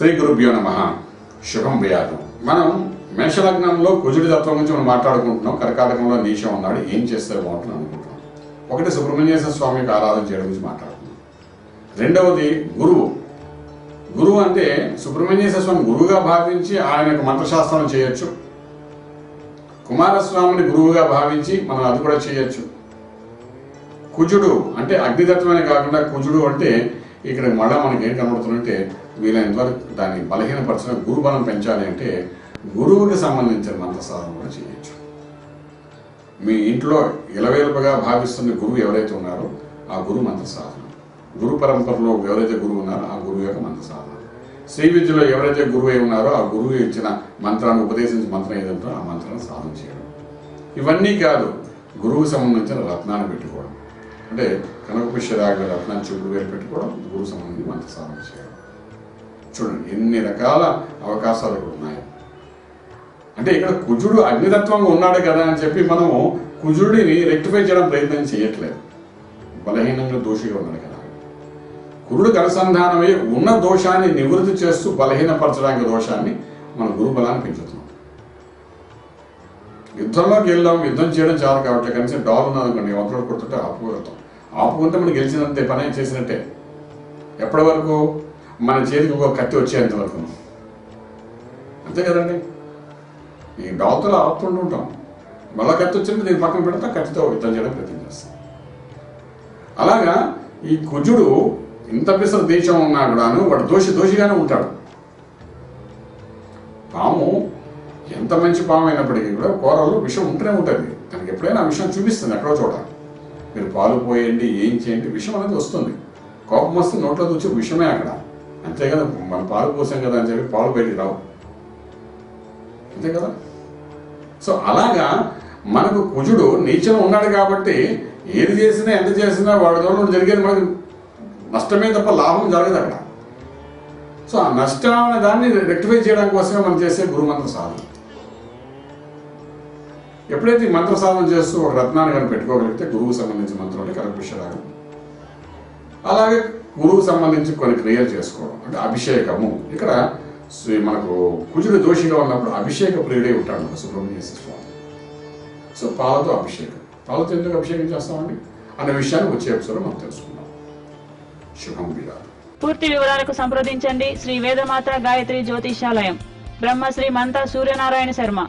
శ్రీ గురుభ్యో నమ. శుభం వ్యాధం మనం మేషలగ్నంలో కుజుడి తత్వం గురించి మనం మాట్లాడుకుంటున్నాం. కర్కాటకంలో నీచం ఉన్నాడు. ఏం చేస్తే బాగుంటుంది అనుకుంటున్నాం. ఒకటి సుబ్రహ్మణ్యేశ్వర స్వామికి ఆరాధన చేయడం గురించి మాట్లాడుతున్నాం రెండవది గురువు. గురువు అంటే సుబ్రహ్మణ్యేశ్వర స్వామి గురువుగా భావించి ఆయనకు మంత్రశాస్త్రం చేయొచ్చు. కుమారస్వామిని గురువుగా భావించి మనం అది కూడా చేయొచ్చు. కుజుడు అంటే అగ్నితత్వమే కాకుండా కుజుడు అంటే ఇక్కడ మళ్ళీ మనకి ఏం కనబడుతుందంటే వీలైనంత వరకు దాన్ని బలహీనపరచిన గురు బలం పెంచాలి అంటే గురువుకి సంబంధించిన మంత్ర సాధన కూడా చేయొచ్చు. మీ ఇంట్లో ఇలవేలుపుగా భావిస్తున్న గురువు ఎవరైతే ఉన్నారో ఆ గురువు మంత్ర సాధన గురు పరంపరలో ఎవరైతే గురువు ఉన్నారో ఆ గురువు యొక్క మంత్ర సాధన శ్రీ విద్యలో ఎవరైతే గురువు అయి ఉన్నారో ఆ గురువు ఇచ్చిన మంత్రాన్ని ఉపదేశించిన మంత్రం ఏదంటో ఆ మంత్రాన్ని సాధన చేయడం. ఇవన్నీ కాదు గురువుకు సంబంధించిన రత్నాన్ని పెట్టుకోవడం. అంటే కనకపుష్యరాగ రత్నాన్ని చూపుడు వేలు పెట్టుకోవడం గురువు సంబంధించి మంత్ర సాధన చేయడం. చూడండి ఎన్ని రకాల అవకాశాలు ఇక్కడ ఉన్నాయి. అంటే ఇక్కడ కుజుడు అగ్నితత్వంగా ఉన్నాడు కదా అని చెప్పి మనము కుజుడిని రెక్టిఫై చేయడం ప్రయత్నం చేయట్లేదు. బలహీనంగా దోషిగా ఉన్నాడు కదా. కురుడికి అనుసంధానమై ఉన్న దోషాన్ని నివృత్తి చేస్తూ బలహీనపరచడానికి దోషాన్ని మన గురు బలాన్ని యుద్ధంలోకి వెళ్ళాం యుద్ధం చేయడం చాలు కాబట్టి కనీసం డాల్ ఉన్నదనుకోండి అవతల కొడుతుంటే ఆపుకోగలుగుతాం ఆపుకుంటే మనం గెలిచినంతే పని ఏం చేసినట్టే. ఎప్పటి వరకు? మన చేతికి ఒక కత్తి వచ్చేంత వరకు. అంతే కదండి? ఈ డాల్తో ఆపుతుంటూ ఉంటాం. మళ్ళా కత్తి వచ్చింది దీని పక్కన పెడతా కత్తితో యుద్ధం చేయడం ప్రయత్నం చేస్తాం. అలాగా ఈ కుజుడు ఇంత పిసర దేశం ఉన్నా కూడాను వాడు దోషి దోషిగానే ఉంటాడు. పాము ఎంత మంచి పాము అయినప్పటికీ కూడా కూరలో విషం ఉంటూనే ఉంటుంది దానికి ఎప్పుడైనా విషం విషయం చూపిస్తుంది ఎక్కడో చోట. మీరు పాలు పోయండి ఏం చేయండి విషం అనేది వస్తుంది. కోపం వస్తే నోట్లో వచ్చే విషమే అక్కడ. అంతే కదా మనం పాలు పోసాం కదా అని చెప్పి పాలు బయటికి రావు. అంతే కదా? సో అలాగా మనకు కుజుడు నీచన ఉన్నాడు కాబట్టి ఏది చేసినా ఎంత చేసినా వాడి ద్వారా జరిగేది మనకు నష్టమే తప్ప లాభం జరగదు అక్కడ. సో ఆ నష్టం అనే దాన్ని రెక్టిఫై చేయడం కోసమే మనం చేసే గురుమంత్ర సాధన. ఎప్పుడైతే ఈ మంత్ర సాధన చేస్తూ ఒక రత్నాన్ని కానీ పెట్టుకోగలిగితే గురువుకు సంబంధించిన మంత్రం అంటే అలాగే గురువుకు సంబంధించి కొన్ని క్రియలు చేసుకోవడం అంటే అభిషేకము. ఇక్కడ శ్రీ- మనకు కుజుడు దోషిగా ఉన్నప్పుడు అభిషేక ప్రియుడే ఉంటాడు మన స్వామి. సో పాలతో అభిషేకం. పాలతో ఎందుకు అభిషేకం చేస్తామండి? అనే విషయాన్ని వచ్చే ఎపిసోడ్ మనం తెలుసుకుందాం. శుభం విరాట్ పూర్తి వివరాలకు సంప్రదించండి Shri Vedamata Gayatri Jyotishalayam Brahmashri Manta Suryanarayana Sharma.